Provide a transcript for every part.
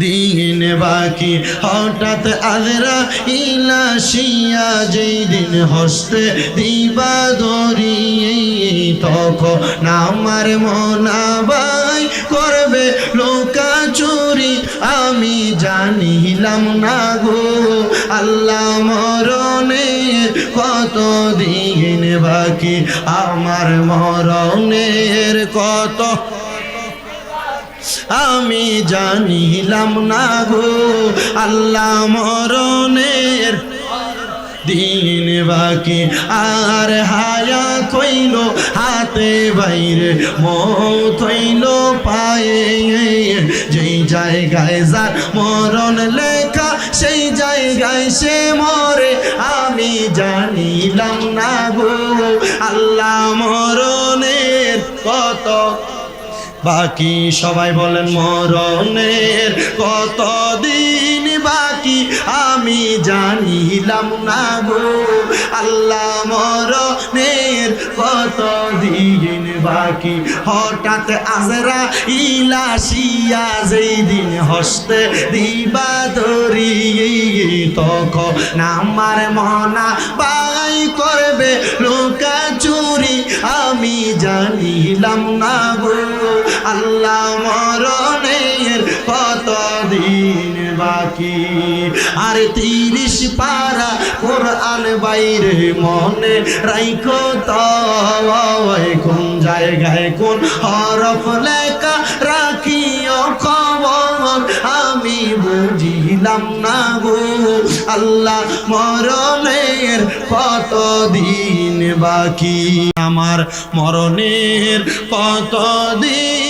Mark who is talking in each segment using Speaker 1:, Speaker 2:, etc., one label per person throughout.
Speaker 1: দিন বাকি, হঠাৎ আজরা ইলাশিয়া যেই দিন হস্তে দিবা দরিয়ে তখন আমার মনাবাই করবে লোকা চুরি। আমি জানিলাম না গো, আল্লাহ মরণের কত দিন বাকি, আমার মরণের কত আমি জানিলাম না গো, আল্লাহ মরণের দিন বাকি। আর হায়া থইল হাতে বাইরে মত হইল পায়ে। যেই জায়গায় যার মরণ লেখা, সেই জায়গায় সে মরে। আমি জানিলাম না গো, আল্লাহ মরণের কত বাকি সবাই বলেন মরণের কত দিন বাকি? আমি জানিলাম না গো, আল্লাহ মরণের কত দিন বাকি? হঠাৎ আজরা ইলাশিয়া যেই দিন হস্তে দিবা ধরি, তখন আমার মনা বাই করবে লোকা চুরি। আমি জানিলাম না গো আল্লাহ মরণের কত দিন বাকি? আর তিরিশ পারা কোরআন বাইরে মনে রাইখো তো কোন জায়গায় কোন হরফ লেখা রাখিও খবর? আমি বুঝিলাম না গো, আল্লাহ মরণের কত দিন বাকি? আমার মরণের কত দিন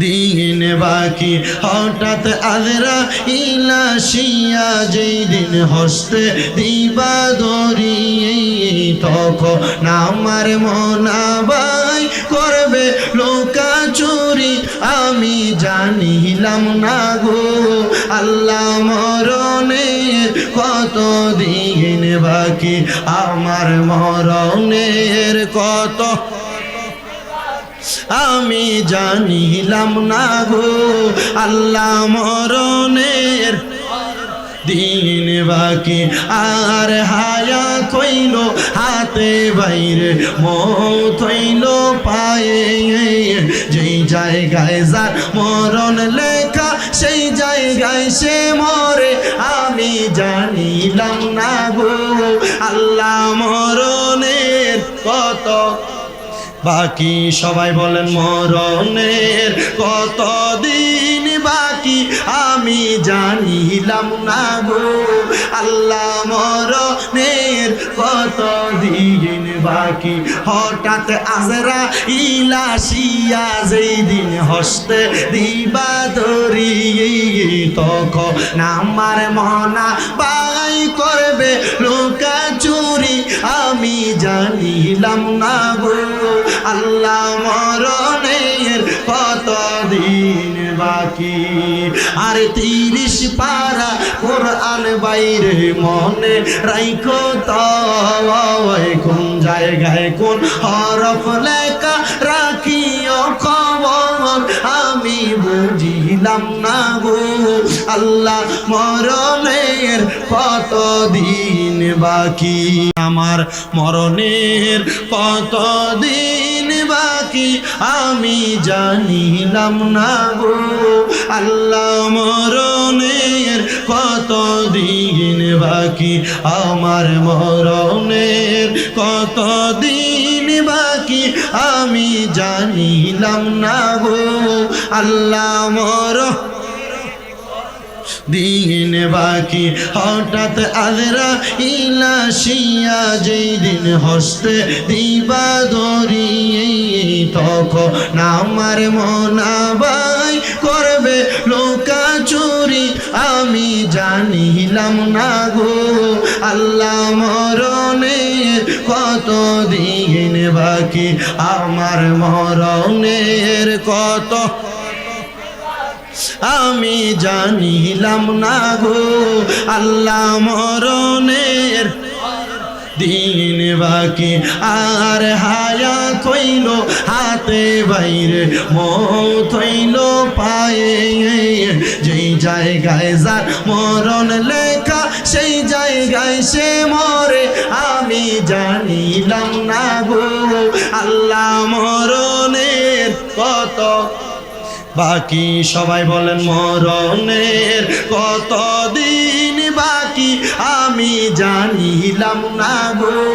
Speaker 1: দিন বাকি, হঠাৎ আজরা ইলাশিয়া যেই দিন হস্তে দিবা দরিয়ে তখন আমার মনাবাই করবে লোকা চুরি। আমি জানিলাম না গো, আল্লাহ মরণের কত দিন বাকি, আমার মরণের কত আমি জানিলাম না গো, আল্লাহ মরণের দিন বাকি। আর হায়া থইল হাতে বাইরে মত পায়ে। যেই জায়গায় যার মরণ লেখা, সেই জায়গায় সে মরে। আমি জানিলাম না গো, আল্লাহ মরণের কত বাকি সবাই বলেন মরণের কতদিন বাকি? আমি জানিলাম না গো আল্লাহ মরণের কত বাকি হঠাৎ আজরা ইলাশিয়া যেই দিন হস্তে দিবা ধরি, তখন আমার মনা বাই করবে লোকা চুরি। আমি জানিলাম না গো, আল্লাহ মরণের বাকি। আর তিরিশ পারা কোরআন বাইরে মনে রাইখো তো কোন জায়গায় কোন হরফ লেখা রাখিও খবর আমি বুঝিলাম না গো। আল্লাহ মরণের কত দিন বাকি। আমার মরণের কত দিন বাকি আমি জানিলাম না গো। আল্লাহ মরণের কত দিন বাকি? আমার মরণের কত দিন বাকি? আমি জানিলাম না গো। আল্লাহ মর দিন বাকি। হঠাৎ আদরা ইলাশিয়া যেই দিন হস্তে দিবা ধরিয়ে তখন আমার মনাবাই করবে লোকা চুরি। আমি জানিলাম না গো, আল্লাহ মরণের কত দিন বাকি? আমার মরণের কত? আমি জানিলাম না গো, আল্লাহ মরণের দিন বাকি আর হায়া থইল হাতে বাইরে, মত পায়ে। যেই জায়গায় যার মরণ লেখা, সেই জায়গায় সে মরে। আমি জানিলাম না গো, আল্লাহ মরণের কত বাকি? সবাই বলেন মরণের কত দিন বাকি আমি জানিলাম না গো।